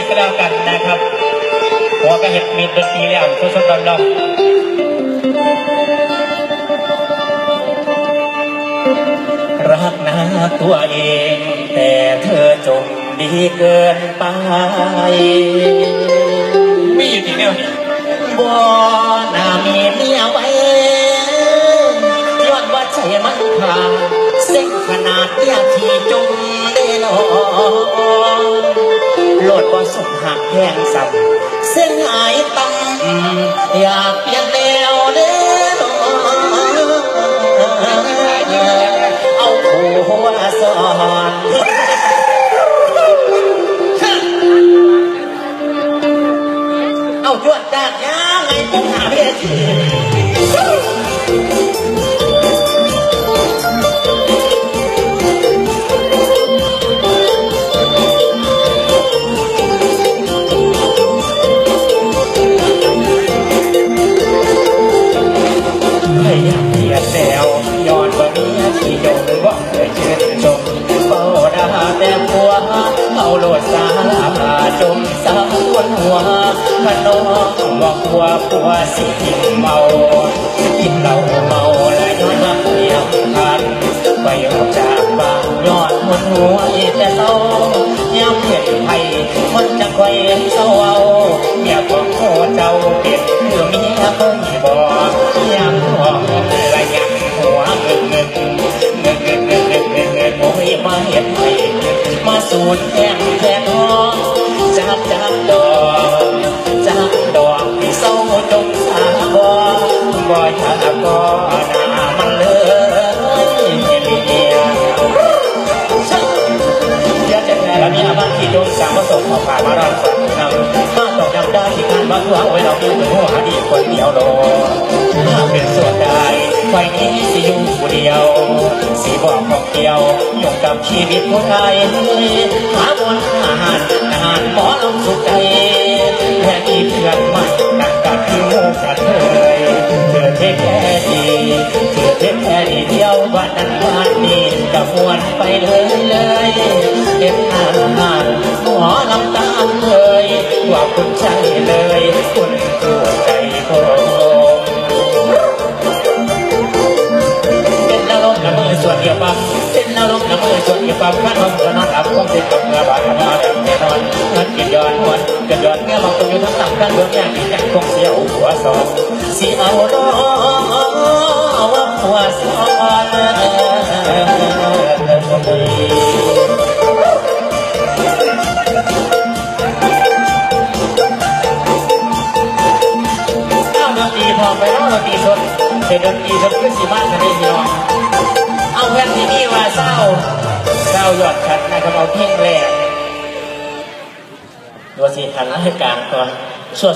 ษก็แล้วกันนะครับหัวก็เห็ดมีดนตรีแล้วสดๆร้อนๆรักนาตัวเอง แต่เธอจงดีเกินไปมีอยู่ที่แนวนี้บ่น่ามีเมียไว้ย้อนว่าใจมันขาดเส้นขนาดยที่จ บ่สุขหักแห้งสับเส้นหายตั้งอยากเปลี่ยนแนวเด้อเอาผัวสอนเอาจวดจากยังไงต้องหาเวทีพ โลดสาลาผ่าจมสาวนหัวพน้องว่าหัวผัวสิกินเมากินเหล้าเมาและย้อนนับเนียวพันไปออกจากบ้านยอดมนหัวแต่เศร้าย้ำเห็นไทยมันจะคอยเศร้าเอาอย่าพงโหเจ้าเป็ดเมื่อมียเพิ่บอกย้ำหัวระยำหัวเงินเงินเงินเงินเงินเงินโอ้ยมาเห็นไทยมาสูดแห้ง จากจากดอกจากดอกที่เศร้าจงสาบบ่อยากก็หน้ามันเลยเมียเดี๋ยวจะแพ้แล้วมีอาบ้านที่โดนสามประสมออกมามาเราฝันนำมาตอกย้ำได้ที่การบ้านหวัวไว้เราดูถึงหัว ไฟนี้สิอยู่ผู้เดียวสีบอกของเดียวอยู่กับชีวิตผู้ไทยหาบนอาหารอาหารหมอลงสุขใจแค่มีเพื่อนใหม่นั่นก็คือโมกระเทยเธอเทคแค่ดีเธอเทคแค่ดีเดียววันนั้นวันนี้กับมวนไปเลยเลยเก็บหน้าหมอลำตาลเลยว่าคุณใช่เลยคุณ กละเมอส่วนเดียวปั๊บเป็นนรกละเมอส่วนเดียวปั๊บขันมันก็นอนอับคงติดกับเมื่อบาดมาแล้วแน่นอนเงินกินย้อนหวนกินย้อนเมื่อบางตัวอยู่ทั้งต่ำกันเบื้องอย่างนี้ยังคงเสียวหัวสองสีเอาดอว่าหัวสอนเอาดนตรีพอไปแล้วดนตรีสดเดี๋ยวดนตรีสดขึ้นสีบ้านกันได้พี่น้อง เอาแผ่นที่นี่มาเศร้าเศร้ายอดขัดนะครับเอาเพ่งแรกตัวสีขันราชการตอนสวด